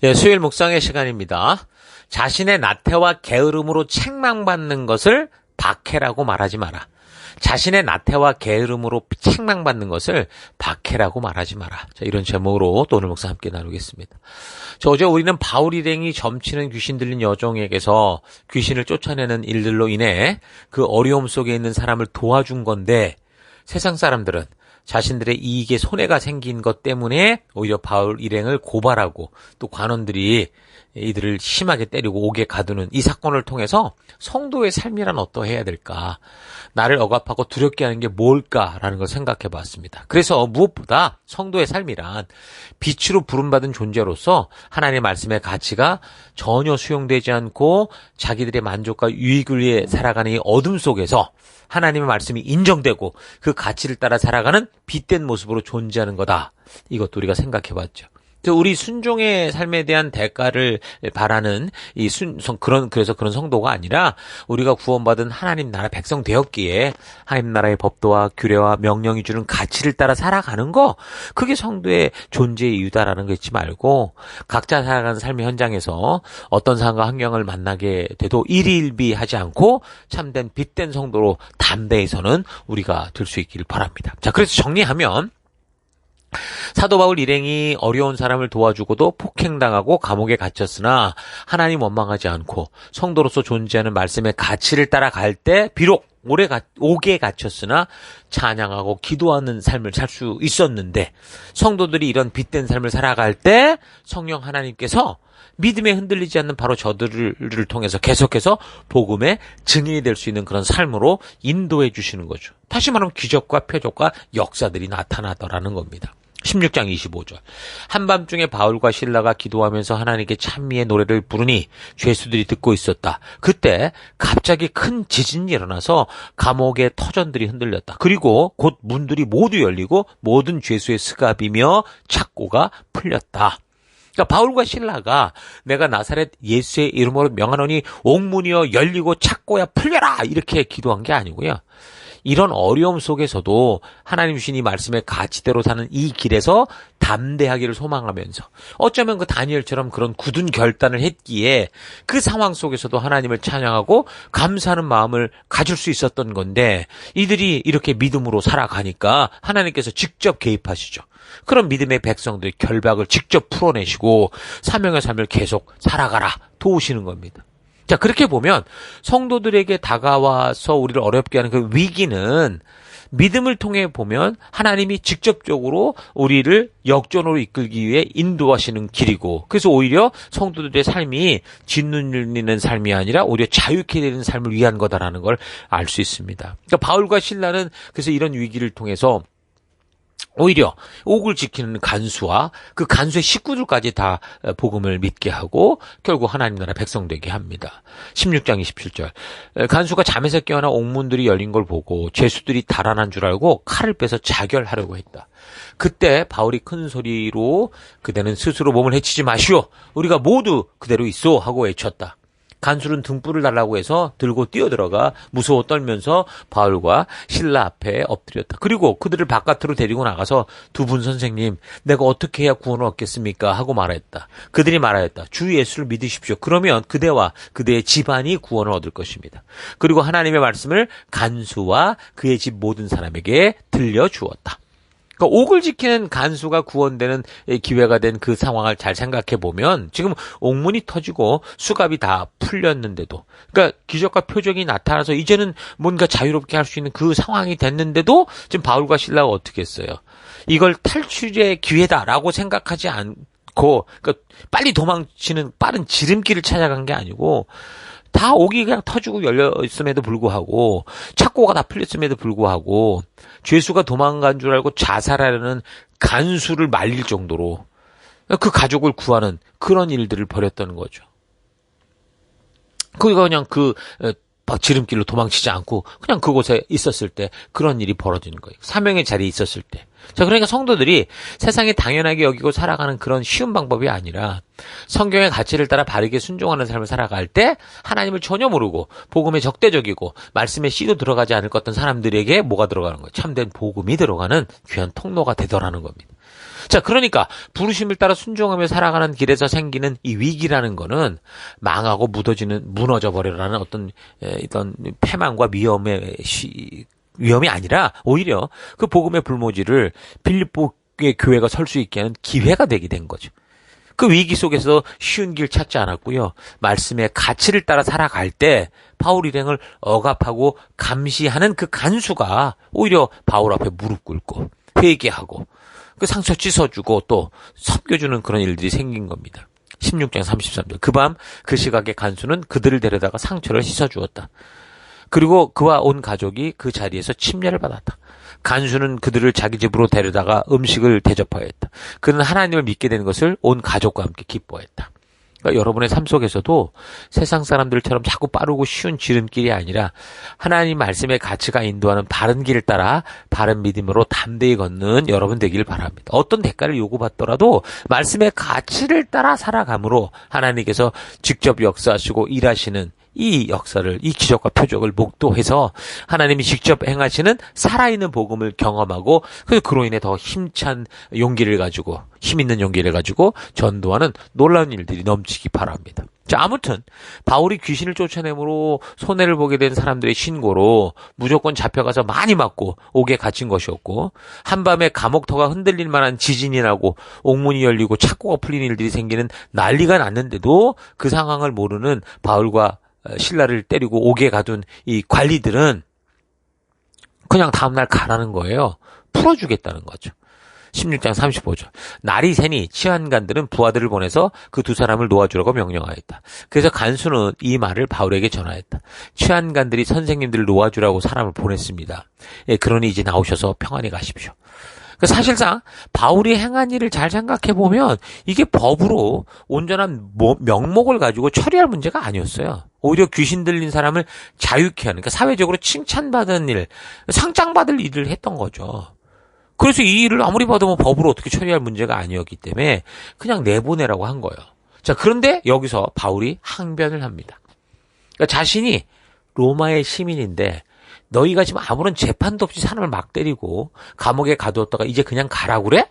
네, 수요일 묵상의 시간입니다. 자신의 나태와 게으름으로 책망받는 것을 박해라고 말하지 마라. 자신의 나태와 게으름으로 책망받는 것을 박해라고 말하지 마라. 자, 이런 제목으로 또 오늘 목사 함께 나누겠습니다. 저 어제 우리는 바울 일행이 점치는 귀신 들린 여종에게서 귀신을 쫓아내는 일들로 인해 그 어려움 속에 있는 사람을 도와준 건데 세상 사람들은 자신들의 이익에 손해가 생긴 것 때문에 오히려 바울 일행을 고발하고 또 관원들이 이들을 심하게 때리고 옥에 가두는 이 사건을 통해서 성도의 삶이란 어떠해야 될까? 나를 억압하고 두렵게 하는 게 뭘까라는 걸 생각해 봤습니다. 그래서 무엇보다 성도의 삶이란 빛으로 부름받은 존재로서 하나님의 말씀의 가치가 전혀 수용되지 않고 자기들의 만족과 유익을 위해 살아가는 이 어둠 속에서 하나님의 말씀이 인정되고 그 가치를 따라 살아가는 빛된 모습으로 존재하는 거다. 이것도 우리가 생각해 봤죠. 우리 순종의 삶에 대한 대가를 바라는 이 순, 그런, 그래서 그런 성도가 아니라 우리가 구원받은 하나님 나라 백성 되었기에 하나님 나라의 법도와 규례와 명령이 주는 가치를 따라 살아가는 거, 그게 성도의 존재의 이유다라는 거 잊지 말고 각자 살아가는 삶의 현장에서 어떤 상황과 환경을 만나게 돼도 일일비 하지 않고 참된 빛된 성도로 담대해서는 우리가 될 수 있기를 바랍니다. 자, 그래서 정리하면 사도 바울 일행이 어려운 사람을 도와주고도 폭행당하고 감옥에 갇혔으나 하나님 원망하지 않고 성도로서 존재하는 말씀의 가치를 따라갈 때 비록 오래 가, 옥에 갇혔으나 찬양하고 기도하는 삶을 살 수 있었는데 성도들이 이런 빛된 삶을 살아갈 때 성령 하나님께서 믿음에 흔들리지 않는 바로 저들을 통해서 계속해서 복음의 증인이 될 수 있는 그런 삶으로 인도해 주시는 거죠. 다시 말하면 기적과 표적과 역사들이 나타나더라는 겁니다. 16장 25절. 한밤중에 바울과 신라가 기도하면서 하나님께 찬미의 노래를 부르니 죄수들이 듣고 있었다. 그때 갑자기 큰 지진이 일어나서 감옥의 터전들이 흔들렸다. 그리고 곧 문들이 모두 열리고 모든 죄수의 스갑이며 착고가 풀렸다. 그러니까 바울과 신라가 내가 나사렛 예수의 이름으로 명하노니 옥문이여 열리고 착고야 풀려라 이렇게 기도한 게 아니고요. 이런 어려움 속에서도 하나님 주신 이 말씀의 가치대로 사는 이 길에서 담대하기를 소망하면서 어쩌면 그 다니엘처럼 그런 굳은 결단을 했기에 그 상황 속에서도 하나님을 찬양하고 감사하는 마음을 가질 수 있었던 건데 이들이 이렇게 믿음으로 살아가니까 하나님께서 직접 개입하시죠. 그런 믿음의 백성들 결박을 직접 풀어내시고 사명의 삶을 계속 살아가라 도우시는 겁니다. 자, 그렇게 보면 성도들에게 다가와서 우리를 어렵게 하는 그 위기는 믿음을 통해 보면 하나님이 직접적으로 우리를 역전으로 이끌기 위해 인도하시는 길이고 그래서 오히려 성도들의 삶이 짓눌리는 삶이 아니라 오히려 자유케 되는 삶을 위한 거다라는 걸 알 수 있습니다. 그러니까 바울과 신라는 그래서 이런 위기를 통해서 오히려 옥을 지키는 간수와 그 간수의 식구들까지 다 복음을 믿게 하고 결국 하나님 나라 백성 되게 합니다. 16장 27절. 간수가 잠에서 깨어나 옥문들이 열린 걸 보고 죄수들이 달아난 줄 알고 칼을 빼서 자결하려고 했다. 그때 바울이 큰 소리로 그대는 스스로 몸을 해치지 마시오. 우리가 모두 그대로 있어 하고 외쳤다. 간술은 등불을 달라고 해서 들고 뛰어들어가 무서워 떨면서 바울과 신라 앞에 엎드렸다. 그리고 그들을 바깥으로 데리고 나가서 두 분 선생님, 내가 어떻게 해야 구원을 얻겠습니까? 하고 말했다. 그들이 말하였다. 주 예수를 믿으십시오. 그러면 그대와 그대의 집안이 구원을 얻을 것입니다. 그리고 하나님의 말씀을 간수와 그의 집 모든 사람에게 들려주었다. 그러니까 옥을 지키는 간수가 구원되는 기회가 된 그 상황을 잘 생각해 보면 지금 옥문이 터지고 수갑이 다 풀렸는데도 그러니까 기적과 표적이 나타나서 이제는 뭔가 자유롭게 할 수 있는 그 상황이 됐는데도 지금 바울과 신라가 어떻게 했어요? 이걸 탈출의 기회다라고 생각하지 않고 그러니까 빨리 도망치는 빠른 지름길을 찾아간 게 아니고 다 옥이 그냥 터지고 열려 있음에도 불구하고 착고가 다 풀렸음에도 불구하고 죄수가 도망간 줄 알고 자살하려는 간수를 말릴 정도로 그 가족을 구하는 그런 일들을 벌였다는 거죠. 그가 그냥 그 지름길로 도망치지 않고 그냥 그곳에 있었을 때 그런 일이 벌어지는 거예요. 사명의 자리에 있었을 때. 자, 그러니까 성도들이 세상에 당연하게 여기고 살아가는 그런 쉬운 방법이 아니라 성경의 가치를 따라 바르게 순종하는 삶을 살아갈 때 하나님을 전혀 모르고 복음에 적대적이고 말씀에 씨도 들어가지 않을 것 같은 사람들에게 뭐가 들어가는 거예요? 참된 복음이 들어가는 귀한 통로가 되더라는 겁니다. 자, 그러니까 부르심을 따라 순종하며 살아가는 길에서 생기는 이 위기라는 거는 망하고 묻어지는 무너져 버려라는 어떤 어떤 패망과 위험의 시, 위험이 아니라 오히려 그 복음의 불모지를 빌립보의 교회가 설 수 있게 하는 기회가 되게 된 거죠. 그 위기 속에서 쉬운 길 찾지 않았고요. 말씀의 가치를 따라 살아갈 때 바울 일행을 억압하고 감시하는 그 간수가 오히려 바울 앞에 무릎 꿇고 회개하고 그 상처 씻어주고 또 섭겨주는 그런 일들이 생긴 겁니다. 16장 33절. 그 밤 그 시각의 간수는 그들을 데려다가 상처를 씻어주었다. 그리고 그와 온 가족이 그 자리에서 침례를 받았다. 간수는 그들을 자기 집으로 데려다가 음식을 대접하였다. 그는 하나님을 믿게 된 것을 온 가족과 함께 기뻐했다. 그러니까 여러분의 삶 속에서도 세상 사람들처럼 자꾸 빠르고 쉬운 지름길이 아니라 하나님 말씀의 가치가 인도하는 바른 길을 따라 바른 믿음으로 담대히 걷는 여러분 되길 바랍니다. 어떤 대가를 요구받더라도 말씀의 가치를 따라 살아감으로 하나님께서 직접 역사하시고 일하시는 이 역사를 이 기적과 표적을 목도해서 하나님이 직접 행하시는 살아있는 복음을 경험하고 그래서 그로 인해 더 힘찬 용기를 가지고 힘 있는 용기를 가지고 전도하는 놀라운 일들이 넘치기 바랍니다. 자, 아무튼 바울이 귀신을 쫓아내므로 손해를 보게 된 사람들의 신고로 무조건 잡혀가서 많이 맞고 옥에 갇힌 것이었고 한밤에 감옥터가 흔들릴 만한 지진이 나고 옥문이 열리고 착고가 풀린 일들이 생기는 난리가 났는데도 그 상황을 모르는 바울과 어, 신라를 때리고 옥에 가둔 이 관리들은 그냥 다음날 가라는 거예요. 풀어주겠다는 거죠. 16장 35절. 날이 새니 치안관들은 부하들을 보내서 그 두 사람을 놓아주라고 명령하였다. 그래서 간수는 이 말을 바울에게 전하였다. 치안관들이 선생님들을 놓아주라고 사람을 보냈습니다. 예, 그러니 이제 나오셔서 평안히 가십시오. 그 사실상 바울이 행한 일을 잘 생각해 보면 이게 법으로 온전한 명목을 가지고 처리할 문제가 아니었어요. 오히려 귀신 들린 사람을 자유케 하는, 그러니까 사회적으로 칭찬받은 일, 상장받을 일을 했던 거죠. 그래서 이 일을 아무리 봐도 뭐 법으로 어떻게 처리할 문제가 아니었기 때문에 그냥 내보내라고 한 거예요. 자, 그런데 여기서 바울이 항변을 합니다. 그러니까 자신이 로마의 시민인데 너희가 지금 아무런 재판도 없이 사람을 막 때리고 감옥에 가두었다가 이제 그냥 가라고 그래?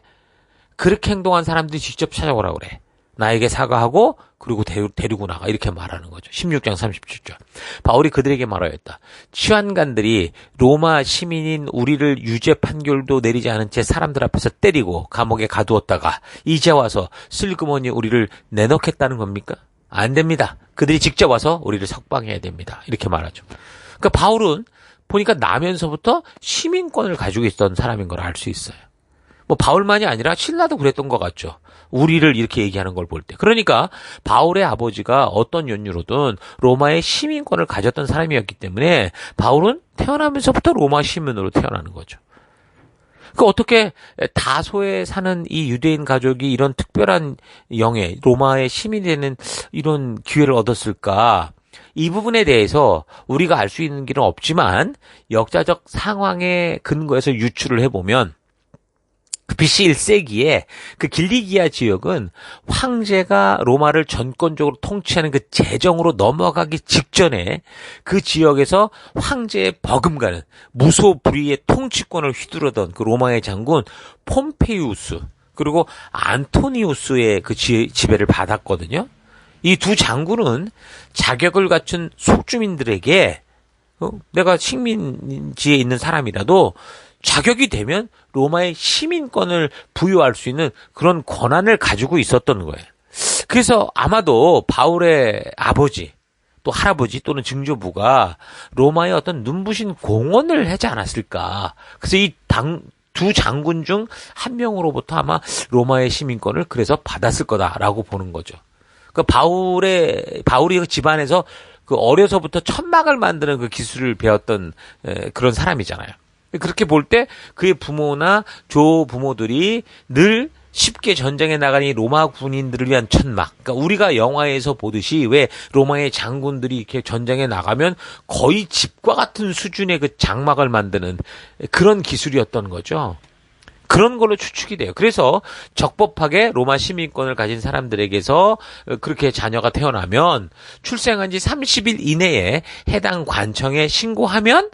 그렇게 행동한 사람들이 직접 찾아오라고 그래. 나에게 사과하고 그리고 데리고 나가 이렇게 말하는 거죠. 16장 37절. 바울이 그들에게 말하였다. 취한관들이 로마 시민인 우리를 유죄 판결도 내리지 않은 채 사람들 앞에서 때리고 감옥에 가두었다가 이제 와서 슬그머니 우리를 내놓겠다는 겁니까? 안 됩니다. 그들이 직접 와서 우리를 석방해야 됩니다. 이렇게 말하죠. 그러니까 바울은 보니까 나면서부터 시민권을 가지고 있던 사람인 걸 알 수 있어요. 뭐 바울만이 아니라 신라도 그랬던 것 같죠. 우리를 이렇게 얘기하는 걸 볼 때. 그러니까 바울의 아버지가 어떤 연유로든 로마의 시민권을 가졌던 사람이었기 때문에 바울은 태어나면서부터 로마 시민으로 태어나는 거죠. 그 어떻게 다소에 사는 이 유대인 가족이 이런 특별한 영예, 로마의 시민이 되는 이런 기회를 얻었을까? 이 부분에 대해서 우리가 알 수 있는 길은 없지만 역사적 상황의 근거에서 유추를 해보면 그 BC 1세기에 그 길리기아 지역은 황제가 로마를 전권적으로 통치하는 그 재정으로 넘어가기 직전에 그 지역에서 황제의 버금가는 무소불위의 통치권을 휘두르던 그 로마의 장군 폼페이우스 그리고 안토니우스의 그 지, 지배를 받았거든요. 이 두 장군은 자격을 갖춘 속주민들에게 어, 내가 식민지에 있는 사람이라도 자격이 되면 로마의 시민권을 부여할 수 있는 그런 권한을 가지고 있었던 거예요. 그래서 아마도 바울의 아버지 또 할아버지 또는 증조부가 로마의 어떤 눈부신 공헌을 하지 않았을까. 그래서 이 당, 두 장군 중 한 명으로부터 아마 로마의 시민권을 그래서 받았을 거다라고 보는 거죠. 그 바울의, 바울이 그 집안에서 그 어려서부터 천막을 만드는 그 기술을 배웠던 그런 사람이잖아요. 그렇게 볼 때 그의 부모나 조 부모들이 늘 쉽게 전쟁에 나가니 로마 군인들을 위한 천막. 그러니까 우리가 영화에서 보듯이 왜 로마의 장군들이 이렇게 전쟁에 나가면 거의 집과 같은 수준의 그 장막을 만드는 그런 기술이었던 거죠. 그런 걸로 추측이 돼요. 그래서 적법하게 로마 시민권을 가진 사람들에게서 그렇게 자녀가 태어나면 출생한 지 30일 이내에 해당 관청에 신고하면 어,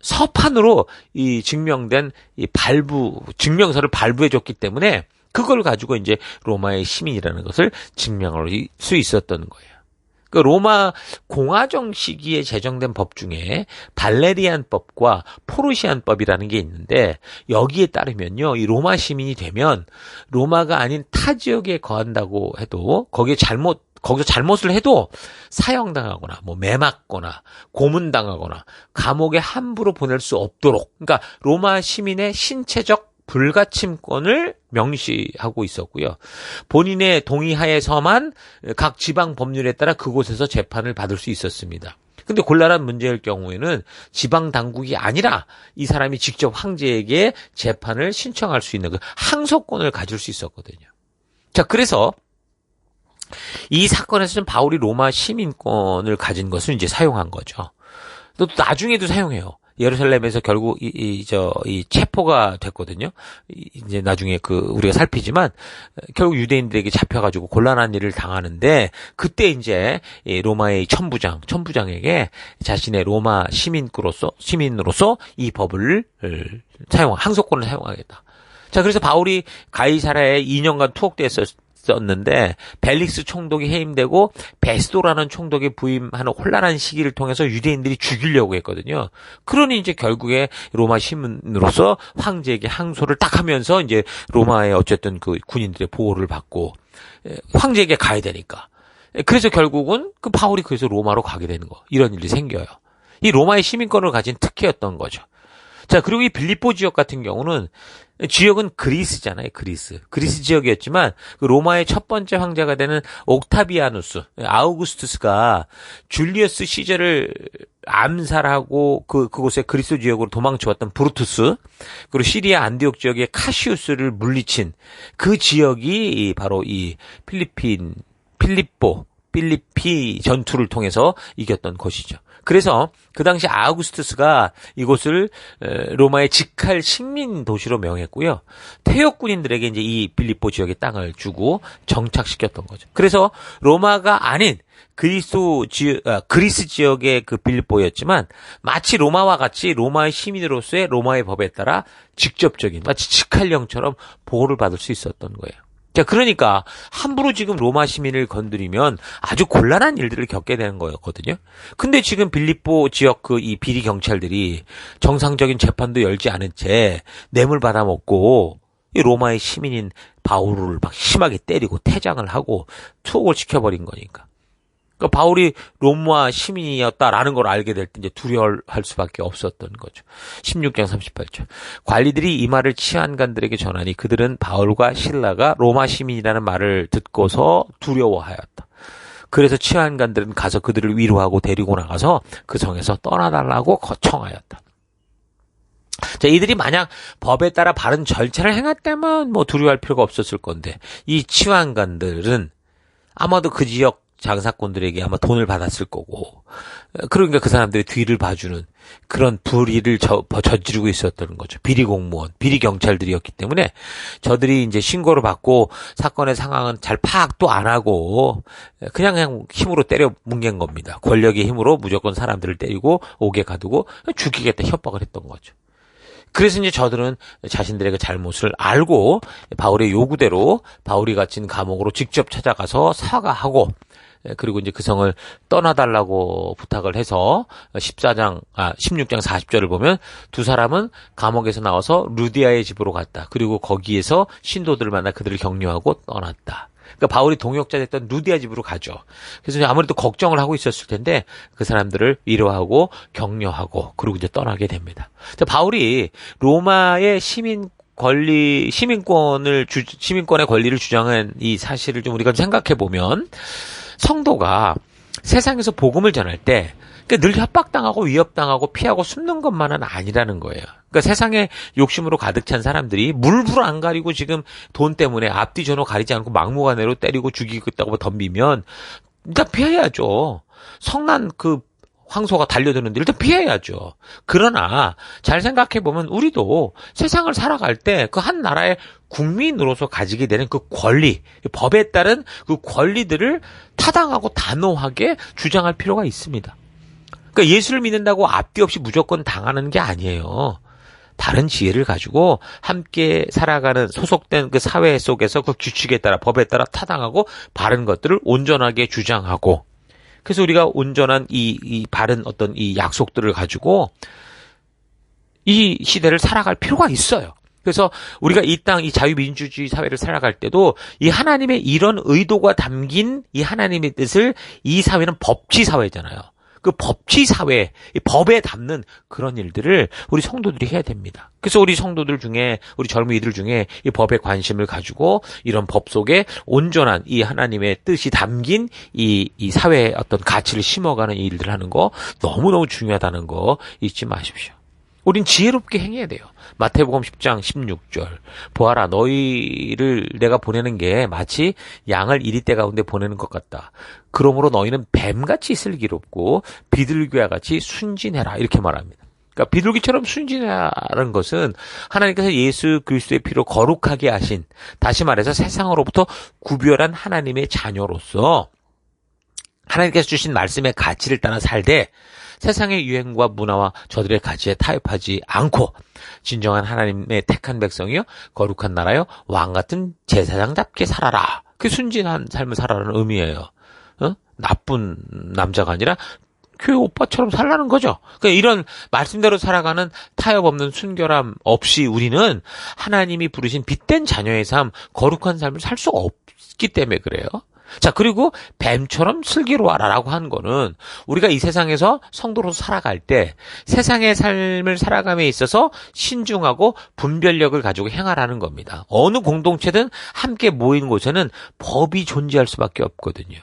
서판으로 이 증명된 이 발부 증명서를 발부해 줬기 때문에 그걸 가지고 이제 로마의 시민이라는 것을 증명할 수 있었던 거예요. 그 로마 공화정 시기에 제정된 법 중에 발레리안법과 포르시안법이라는 게 있는데 여기에 따르면요, 이 로마 시민이 되면 로마가 아닌 타 지역에 거한다고 해도 거기에 잘못 거기서 잘못을 해도 사형당하거나 뭐 매맞거나 고문당하거나 감옥에 함부로 보낼 수 없도록 그러니까 로마 시민의 신체적 불가침권을 명시하고 있었고요. 본인의 동의하에서만 각 지방 법률에 따라 그곳에서 재판을 받을 수 있었습니다. 근데 곤란한 문제일 경우에는 지방 당국이 아니라 이 사람이 직접 황제에게 재판을 신청할 수 있는 그 항소권을 가질 수 있었거든요. 자, 그래서 이 사건에서는 바울이 로마 시민권을 가진 것을 이제 사용한 거죠. 또 나중에도 사용해요. 예루살렘에서 결국 이, 이, 저, 이 체포가 됐거든요. 이제 나중에 그, 우리가 살피지만, 결국 유대인들에게 잡혀가지고 곤란한 일을 당하는데, 그때 이제, 이 로마의 천부장, 천부장에게 자신의 로마 시민으로서, 시민으로서 이 법을 사용, 항소권을 사용하겠다. 자, 그래서 바울이 가이사라에 2년간 투옥됐었 있었는데 벨릭스 총독이 해임되고 베스도라는 총독이 부임하는 혼란한 시기를 통해서 유대인들이 죽이려고 했거든요. 그러니 이제 결국에 로마 시민으로서 황제에게 항소를 딱 하면서 이제 로마의 어쨌든 그 군인들의 보호를 받고 황제에게 가야 되니까. 그래서 결국은 그 바울이 그래서 로마로 가게 되는 거. 이런 일이 생겨요. 이 로마의 시민권을 가진 특혜였던 거죠. 자, 그리고 이 빌리포 지역 같은 경우는 지역은 그리스잖아요, 그리스. 그리스 지역이었지만 그 로마의 첫 번째 황제가 되는 옥타비아누스, 아우구스투스가 줄리어스 시절을 암살하고 그 그곳에 그리스 지역으로 도망쳐왔던 브루투스 그리고 시리아 안디옥 지역의 카시우스를 물리친 그 지역이 바로 이 필리핀 필리포 필리피 전투를 통해서 이겼던 것이죠. 그래서 그 당시 아우구스투스가 이곳을 로마의 직할 식민 도시로 명했고요. 태역 군인들에게 이제 이 빌리포 지역의 땅을 주고 정착시켰던 거죠. 그래서 로마가 아닌 그리스 지역, 아, 그리스 지역의 그 빌리포였지만 마치 로마와 같이 로마의 시민으로서의 로마의 법에 따라 직접적인 마치 직할령처럼 보호를 받을 수 있었던 거예요. 자, 그러니까 함부로 지금 로마 시민을 건드리면 아주 곤란한 일들을 겪게 되는 거였거든요. 근데 지금 빌립보 지역 그 이 비리 경찰들이 정상적인 재판도 열지 않은 채 뇌물 받아먹고 이 로마의 시민인 바울을 막 심하게 때리고 퇴장을 하고 투옥을 시켜버린 거니까. 그러니까 바울이 로마 시민이었다라는 걸 알게 될 때 이제 두려워할 수밖에 없었던 거죠. 16장 38절. 관리들이 이 말을 치안관들에게 전하니 그들은 바울과 신라가 로마 시민이라는 말을 듣고서 두려워하였다. 그래서 치안관들은 가서 그들을 위로하고 데리고 나가서 그 성에서 떠나달라고 거청하였다. 자, 이들이 만약 법에 따라 바른 절차를 행했다면 뭐 두려워할 필요가 없었을 건데 이 치환관들은 아마도 그 지역 장사꾼들에게 아마 돈을 받았을 거고 그러니까 그 사람들의 뒤를 봐주는 그런 불의를 저, 저지르고 있었던 거죠. 비리 공무원, 비리 경찰들이었기 때문에 저들이 이제 신고를 받고 사건의 상황은 잘 파악도 안 하고 그냥 그냥 힘으로 때려 뭉갠 겁니다. 권력의 힘으로 무조건 사람들을 때리고 오게 가두고 죽이겠다 협박을 했던 거죠. 그래서 이제 저들은 자신들의 그 잘못을 알고 바울의 요구대로 바울이 갇힌 감옥으로 직접 찾아가서 사과하고 예, 그리고 이제 그 성을 떠나달라고 부탁을 해서 14장, 아, 16장 40절을 보면 두 사람은 감옥에서 나와서 루디아의 집으로 갔다. 그리고 거기에서 신도들을 만나 그들을 격려하고 떠났다. 그러니까 바울이 동역자 됐던 루디아 집으로 가죠. 그래서 아무래도 걱정을 하고 있었을 텐데 그 사람들을 위로하고 격려하고 그리고 이제 떠나게 됩니다. 바울이 로마의 시민 권리 시민권을 주, 시민권의 권리를 주장한 이 사실을 좀 우리가 생각해 보면 성도가 세상에서 복음을 전할 때, 그러니까 늘 협박당하고 위협당하고 피하고 숨는 것만은 아니라는 거예요. 그러니까 세상에 욕심으로 가득 찬 사람들이 물불 안 가리고 지금 돈 때문에 앞뒤 전후 가리지 않고 막무가내로 때리고 죽이겠다고 덤비면 일단 피해야죠. 성난 그 황소가 달려드는데 일단 피해야죠. 그러나 잘 생각해 보면 우리도 세상을 살아갈 때 그 한 나라의 국민으로서 가지게 되는 그 권리, 법에 따른 그 권리들을 타당하고 단호하게 주장할 필요가 있습니다. 그러니까 예수를 믿는다고 앞뒤 없이 무조건 당하는 게 아니에요. 다른 지혜를 가지고 함께 살아가는 소속된 그 사회 속에서 그 규칙에 따라 법에 따라 타당하고 바른 것들을 온전하게 주장하고 그래서 우리가 온전한 이, 이 바른 어떤 이 약속들을 가지고 이 시대를 살아갈 필요가 있어요. 그래서 우리가 이 땅, 이 자유민주주의 사회를 살아갈 때도 이 하나님의 이런 의도가 담긴 이 하나님의 뜻을 이 사회는 법치 사회잖아요. 그 법치 사회, 이 법에 담는 그런 일들을 우리 성도들이 해야 됩니다. 그래서 우리 성도들 중에, 우리 젊은이들 중에 이 법에 관심을 가지고 이런 법 속에 온전한 이 하나님의 뜻이 담긴 이, 이 사회의 어떤 가치를 심어가는 일들을 하는 거 너무너무 중요하다는 거 잊지 마십시오. 우린 지혜롭게 행해야 돼요. 마태복음 10장 16절. 보아라, 너희를 내가 보내는 게 마치 양을 이리대 가운데 보내는 것 같다. 그러므로 너희는 뱀같이 슬기롭고 비둘기와 같이 순진해라. 이렇게 말합니다. 그러니까 비둘기처럼 순진하라는 것은 하나님께서 예수 그리스도의 피로 거룩하게 하신 다시 말해서 세상으로부터 구별한 하나님의 자녀로서 하나님께서 주신 말씀의 가치를 따라 살되 세상의 유행과 문화와 저들의 가치에 타협하지 않고 진정한 하나님의 택한 백성이요 거룩한 나라요 왕 같은 제사장답게 살아라. 그 순진한 삶을 살아라는 의미예요. 어? 나쁜 남자가 아니라 교회 오빠처럼 살라는 거죠. 그러니까 이런 말씀대로 살아가는 타협 없는 순결함 없이 우리는 하나님이 부르신 빛된 자녀의 삶, 거룩한 삶을 살수 없기 때문에 그래요. 자, 그리고 뱀처럼 슬기로워라라고 한 거는 우리가 이 세상에서 성도로서 살아갈 때 세상의 삶을 살아감에 있어서 신중하고 분별력을 가지고 행하라는 겁니다. 어느 공동체든 함께 모인 곳에는 법이 존재할 수밖에 없거든요.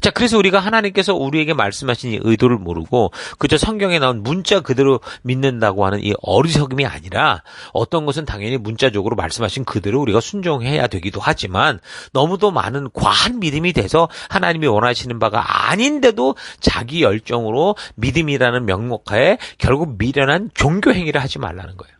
자, 그래서 우리가 하나님께서 우리에게 말씀하신 이 의도를 모르고 그저 성경에 나온 문자 그대로 믿는다고 하는 이 어리석음이 아니라 어떤 것은 당연히 문자적으로 말씀하신 그대로 우리가 순종해야 되기도 하지만 너무도 많은 과한 믿음이 돼서 하나님이 원하시는 바가 아닌데도 자기 열정으로 믿음이라는 명목하에 결국 미련한 종교 행위를 하지 말라는 거예요.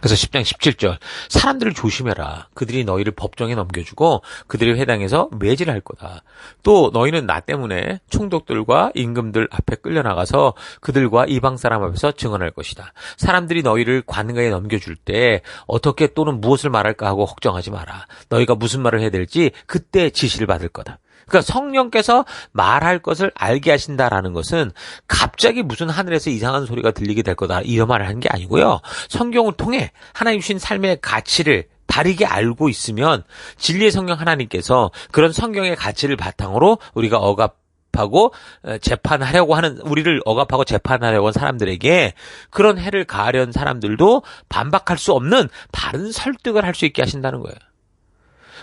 그래서 10장 17절 사람들을 조심해라. 그들이 너희를 법정에 넘겨주고 그들의 회당에서 매질할 거다. 또 너희는 나 때문에 총독들과 임금들 앞에 끌려나가서 그들과 이방 사람 앞에서 증언할 것이다. 사람들이 너희를 관가에 넘겨줄 때 어떻게 또는 무엇을 말할까 하고 걱정하지 마라. 너희가 무슨 말을 해야 될지 그때 지시를 받을 거다. 그러니까 성령께서 말할 것을 알게 하신다라는 것은 갑자기 무슨 하늘에서 이상한 소리가 들리게 될 거다 이런 말을 하는 게 아니고요. 성경을 통해 하나님 주신 삶의 가치를 다르게 알고 있으면 진리의 성령 하나님께서 그런 성경의 가치를 바탕으로 우리가 억압 하고 재판하려고 하는 우리를 억압하고 재판하려고 하는 사람들에게 그런 해를 가하려는 사람들도 반박할 수 없는 바른 설득을 할 수 있게 하신다는 거예요.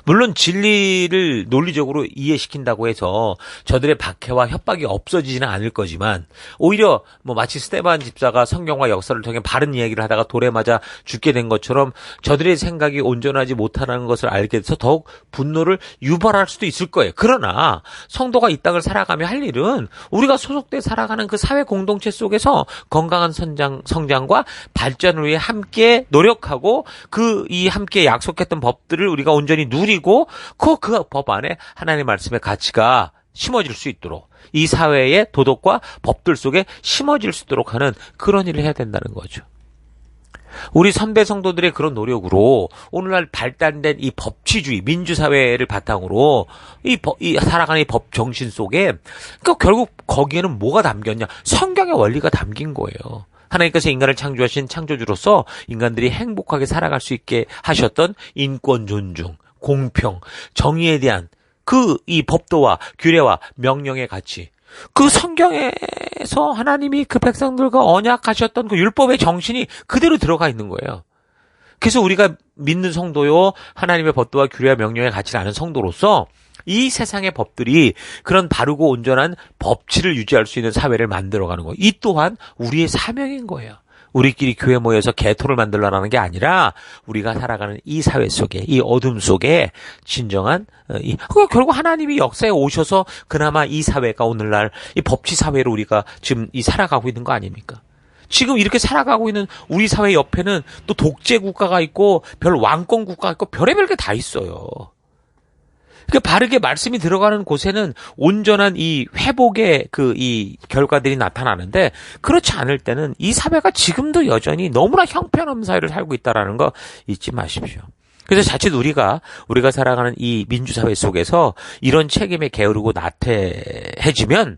물론 진리를 논리적으로 이해시킨다고 해서 저들의 박해와 협박이 없어지지는 않을 거지만 오히려 뭐 마치 스테반 집사가 성경과 역사를 통해 바른 이야기를 하다가 돌에 맞아 죽게 된 것처럼 저들의 생각이 온전하지 못하는 것을 알게 돼서 더욱 분노를 유발할 수도 있을 거예요. 그러나 성도가 이 땅을 살아가며 할 일은 우리가 소속돼 살아가는 그 사회 공동체 속에서 건강한 성장, 성장과 발전을 위해 함께 노력하고 그 이 함께 약속했던 법들을 우리가 온전히 누리 누리고 그법 안에 하나님의 말씀의 가치가 심어질 수 있도록 이 사회의 도덕과 법들 속에 심어질 수 있도록 하는 그런 일을 해야 된다는 거죠. 우리 선배 성도들의 그런 노력으로 오늘날 발달된 이 법치주의 민주사회를 바탕으로 이, 법, 이 살아가는 이 법 정신 속에 그 결국 거기에는 뭐가 담겼냐 성경의 원리가 담긴 거예요. 하나님께서 인간을 창조하신 창조주로서 인간들이 행복하게 살아갈 수 있게 하셨던 인권 존중, 공평, 정의에 대한 그 이 법도와 규례와 명령의 가치. 그 성경에서 하나님이 그 백성들과 언약하셨던 그 율법의 정신이 그대로 들어가 있는 거예요. 그래서 우리가 믿는 성도요, 하나님의 법도와 규례와 명령의 가치를 아는 성도로서 이 세상의 법들이 그런 바르고 온전한 법치를 유지할 수 있는 사회를 만들어가는 거. 이 또한 우리의 사명인 거예요. 우리끼리 교회 모여서 개토를 만들라는 게 아니라 우리가 살아가는 이 사회 속에 이 어둠 속에 진정한 어, 이 결국 하나님이 역사에 오셔서 그나마 이 사회가 오늘날 이 법치 사회로 우리가 지금 이 살아가고 있는 거 아닙니까? 지금 이렇게 살아가고 있는 우리 사회 옆에는 또 독재 국가가 있고 별 왕권 국가가 있고 별의별 게 다 있어요. 그 바르게 말씀이 들어가는 곳에는 온전한 이 회복의 그 이 결과들이 나타나는데 그렇지 않을 때는 이 사회가 지금도 여전히 너무나 형편없는 사회를 살고 있다라는 거 잊지 마십시오. 그래서 자칫 우리가 우리가 살아가는 이 민주사회 속에서 이런 책임에 게으르고 나태해지면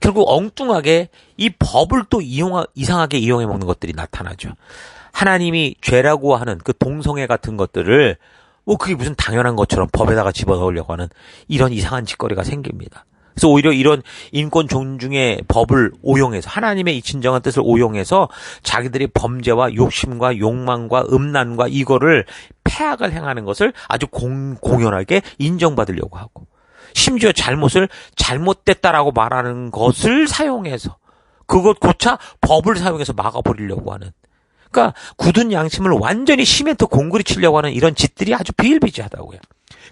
결국 엉뚱하게 이 법을 또 이용 이상하게 이용해 먹는 것들이 나타나죠. 하나님이 죄라고 하는 그 동성애 같은 것들을 뭐 그게 무슨 당연한 것처럼 법에다가 집어넣으려고 하는 이런 이상한 짓거리가 생깁니다. 그래서 오히려 이런 인권 존중의 법을 오용해서 하나님의 이 진정한 뜻을 오용해서 자기들이 범죄와 욕심과 욕망과 음란과 이거를 폐악을 행하는 것을 아주 공, 공연하게 인정받으려고 하고 심지어 잘못을 잘못됐다라고 말하는 것을 사용해서 그것 고차 법을 사용해서 막아버리려고 하는 그러니까 굳은 양심을 완전히 시멘트 공구리 치려고 하는 이런 짓들이 아주 비일비재하다고요.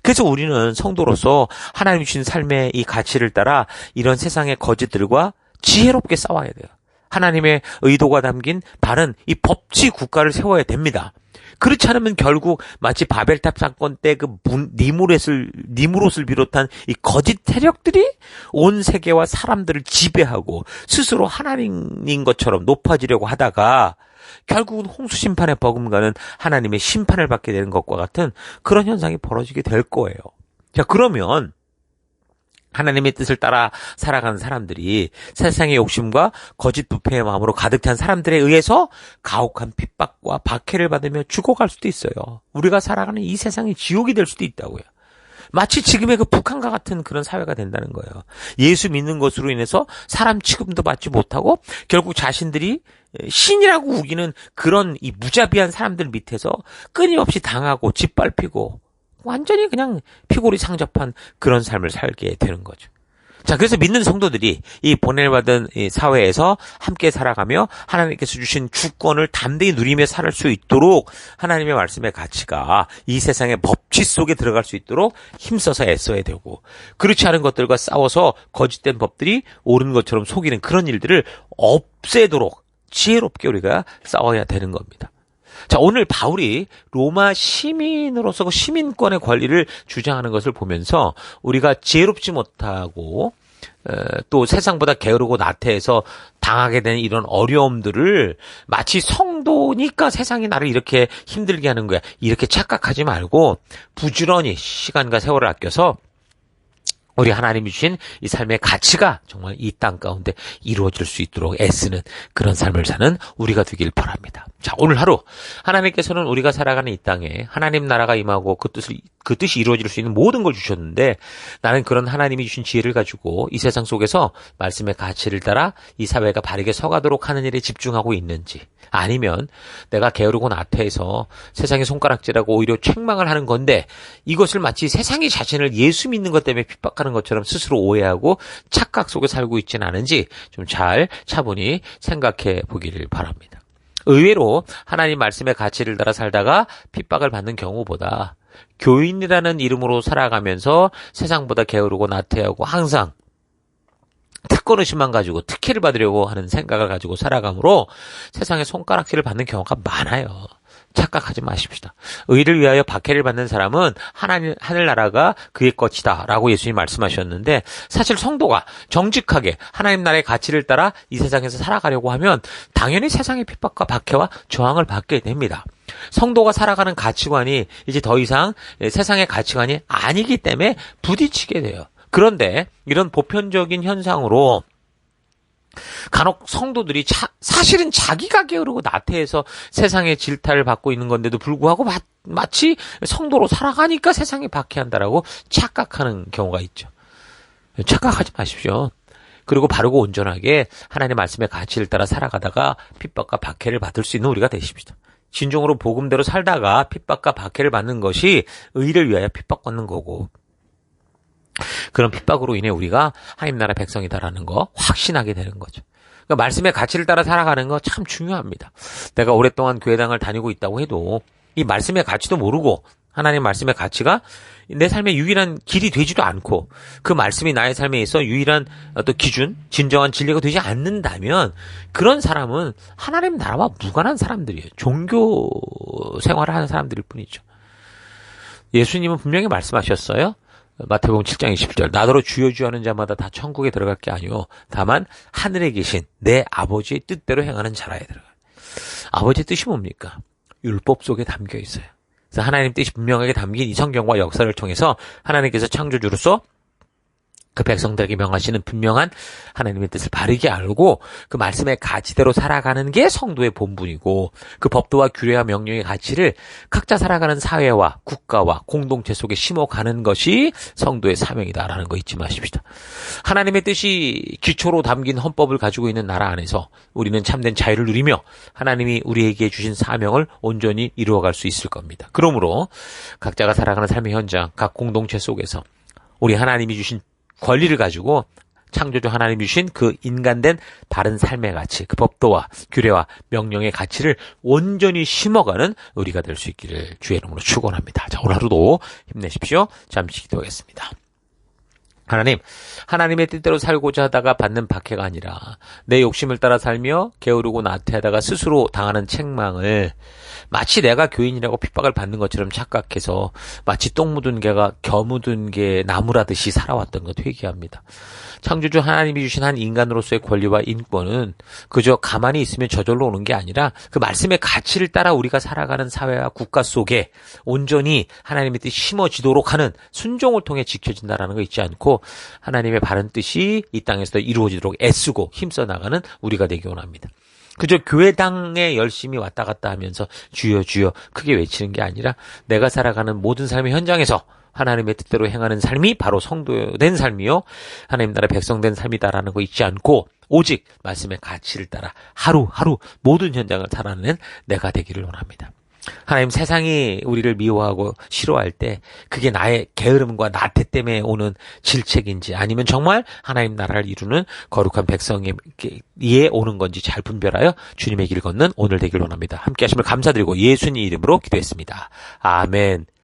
그래서 우리는 성도로서 하나님 주신 삶의 이 가치를 따라 이런 세상의 거짓들과 지혜롭게 싸워야 돼요. 하나님의 의도가 담긴 바른 이 법치 국가를 세워야 됩니다. 그렇지 않으면 결국 마치 바벨탑 사건 때 그 니무롯을 니무롯을 비롯한 이 거짓 세력들이 온 세계와 사람들을 지배하고 스스로 하나님인 것처럼 높아지려고 하다가 결국은 홍수 심판에 버금가는 하나님의 심판을 받게 되는 것과 같은 그런 현상이 벌어지게 될 거예요. 자, 그러면 하나님의 뜻을 따라 살아가는 사람들이 세상의 욕심과 거짓 부패의 마음으로 가득 찬 사람들에 의해서 가혹한 핍박과 박해를 받으며 죽어갈 수도 있어요. 우리가 살아가는 이 세상이 지옥이 될 수도 있다고요. 마치 지금의 그 북한과 같은 그런 사회가 된다는 거예요. 예수 믿는 것으로 인해서 사람 취급도 받지 못하고 결국 자신들이 신이라고 우기는 그런 이 무자비한 사람들 밑에서 끊임없이 당하고 짓밟히고 완전히 그냥 피골이 상접한 그런 삶을 살게 되는 거죠. 자, 그래서 믿는 성도들이 이 보내받은 이 사회에서 함께 살아가며 하나님께서 주신 주권을 담대히 누리며 살 수 있도록 하나님의 말씀의 가치가 이 세상의 법치 속에 들어갈 수 있도록 힘써서 애써야 되고 그렇지 않은 것들과 싸워서 거짓된 법들이 옳은 것처럼 속이는 그런 일들을 없애도록 지혜롭게 우리가 싸워야 되는 겁니다. 자, 오늘 바울이 로마 시민으로서 그 시민권의 권리를 주장하는 것을 보면서 우리가 지혜롭지 못하고 또 세상보다 게으르고 나태해서 당하게 되는 이런 어려움들을 마치 성도니까 세상이 나를 이렇게 힘들게 하는 거야. 이렇게 착각하지 말고 부지런히 시간과 세월을 아껴서 우리 하나님이 주신 이 삶의 가치가 정말 이 땅 가운데 이루어질 수 있도록 애쓰는 그런 삶을 사는 우리가 되길 바랍니다. 자, 오늘 하루 하나님께서는 우리가 살아가는 이 땅에 하나님 나라가 임하고 그 뜻을 그 뜻이 이루어질 수 있는 모든 걸 주셨는데 나는 그런 하나님이 주신 지혜를 가지고 이 세상 속에서 말씀의 가치를 따라 이 사회가 바르게 서가도록 하는 일에 집중하고 있는지 아니면 내가 게으르고 나태해서 세상의 손가락질하고 오히려 책망을 하는 건데 이것을 마치 세상이 자신을 예수 믿는 것 때문에 핍박하는 것처럼 스스로 오해하고 착각 속에 살고 있지는 않은지 좀 잘 차분히 생각해 보기를 바랍니다. 의외로 하나님 말씀의 가치를 따라 살다가 핍박을 받는 경우보다 교인이라는 이름으로 살아가면서 세상보다 게으르고 나태하고 항상 특권 의식만 가지고 특혜를 받으려고 하는 생각을 가지고 살아가므로 세상에 손가락질을 받는 경우가 많아요. 착각하지 마십시다. 의를 위하여 박해를 받는 사람은 하나님 하늘나라가 그의 것이다 라고 예수님 말씀하셨는데 사실 성도가 정직하게 하나님 나라의 가치를 따라 이 세상에서 살아가려고 하면 당연히 세상의 핍박과 박해와 저항을 받게 됩니다. 성도가 살아가는 가치관이 이제 더 이상 세상의 가치관이 아니기 때문에 부딪히게 돼요. 그런데 이런 보편적인 현상으로 간혹 성도들이 차, 사실은 자기가 게으르고 나태해서 세상의 질타를 받고 있는 건데도 불구하고 마, 마치 성도로 살아가니까 세상이 박해한다라고 착각하는 경우가 있죠. 착각하지 마십시오. 그리고 바르고 온전하게 하나님의 말씀의 가치를 따라 살아가다가 핍박과 박해를 받을 수 있는 우리가 되십시다. 진정으로 복음대로 살다가 핍박과 박해를 받는 것이 의를 위하여 핍박받는 거고 그런 핍박으로 인해 우리가 하나님 나라 백성이다라는 거 확신하게 되는 거죠. 그러니까 말씀의 가치를 따라 살아가는 거 참 중요합니다. 내가 오랫동안 교회당을 다니고 있다고 해도 이 말씀의 가치도 모르고 하나님 말씀의 가치가 내 삶의 유일한 길이 되지도 않고 그 말씀이 나의 삶에 있어 유일한 어떤 기준, 진정한 진리가 되지 않는다면 그런 사람은 하나님 나라와 무관한 사람들이에요. 종교 생활을 하는 사람들일 뿐이죠. 예수님은 분명히 말씀하셨어요. 마태복음 7장 20절 나더러 주여 주여 하는 자마다 다 천국에 들어갈 게 아니요 다만 하늘에 계신 내 아버지의 뜻대로 행하는 자라에 들어가. 아버지의 뜻이 뭡니까? 율법 속에 담겨 있어요. 그래서 하나님 뜻이 분명하게 담긴 이 성경과 역사를 통해서 하나님께서 창조주로서 그 백성들에게 명하시는 분명한 하나님의 뜻을 바르게 알고 그 말씀의 가치대로 살아가는 게 성도의 본분이고 그 법도와 규례와 명령의 가치를 각자 살아가는 사회와 국가와 공동체 속에 심어가는 것이 성도의 사명이다라는 거 잊지 마십시다. 하나님의 뜻이 기초로 담긴 헌법을 가지고 있는 나라 안에서 우리는 참된 자유를 누리며 하나님이 우리에게 주신 사명을 온전히 이루어갈 수 있을 겁니다. 그러므로 각자가 살아가는 삶의 현장, 각 공동체 속에서 우리 하나님이 주신 권리를 가지고 창조주 하나님 주신 그 인간된 바른 삶의 가치, 그 법도와 규례와 명령의 가치를 온전히 심어가는 우리가 될 수 있기를 주의 이름으로 축원합니다. 자, 오늘 하루도 힘내십시오. 잠시 기도하겠습니다. 하나님, 하나님의 뜻대로 살고자 하다가 받는 박해가 아니라 내 욕심을 따라 살며 게으르고 나태하다가 스스로 당하는 책망을 마치 내가 교인이라고 핍박을 받는 것처럼 착각해서 마치 똥 묻은 개가 겨 묻은 개 나무라듯이 살아왔던 것 회개합니다. 창조주 하나님이 주신 한 인간으로서의 권리와 인권은 그저 가만히 있으면 저절로 오는 게 아니라 그 말씀의 가치를 따라 우리가 살아가는 사회와 국가 속에 온전히 하나님의 뜻이 심어지도록 하는 순종을 통해 지켜진다라는 거 잊지 않고 하나님의 바른 뜻이 이 땅에서 이루어지도록 애쓰고 힘써 나가는 우리가 되기 원합니다. 그저 교회당에 열심히 왔다 갔다 하면서 주여 주여 크게 외치는 게 아니라 내가 살아가는 모든 삶의 현장에서 하나님의 뜻대로 행하는 삶이 바로 성도된 삶이요. 하나님 나라 백성된 삶이다라는 거 잊지 않고 오직 말씀의 가치를 따라 하루하루 모든 현장을 살아내는 내가 되기를 원합니다. 하나님 세상이 우리를 미워하고 싫어할 때 그게 나의 게으름과 나태 때문에 오는 질책인지 아니면 정말 하나님 나라를 이루는 거룩한 백성에 오는 건지 잘 분별하여 주님의 길 걷는 오늘 되길 원합니다. 함께 하심을 감사드리고 예수님 이름으로 기도했습니다. 아멘.